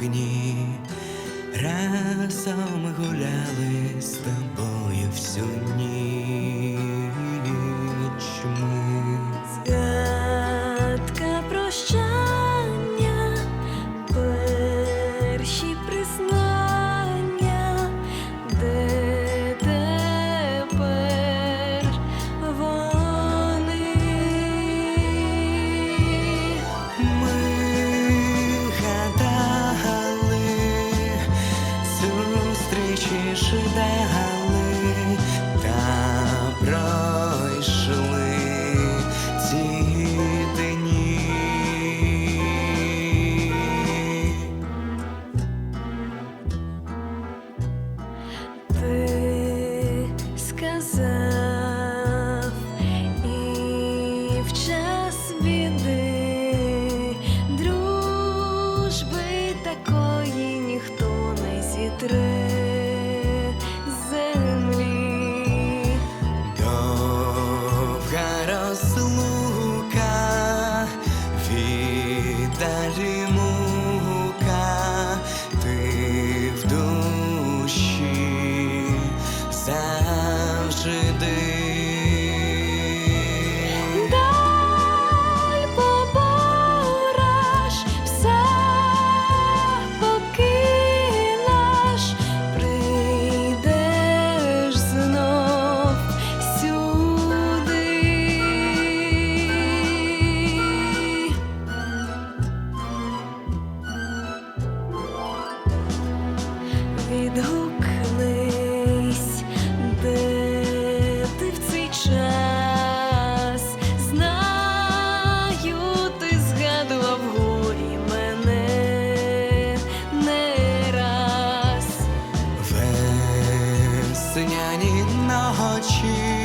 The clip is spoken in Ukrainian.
вогні, разом гуляли з тобою всю ніч. зустрічі шедевр. відгукнись, де час знаю, ти згадував горі мене не раз весняні ночі.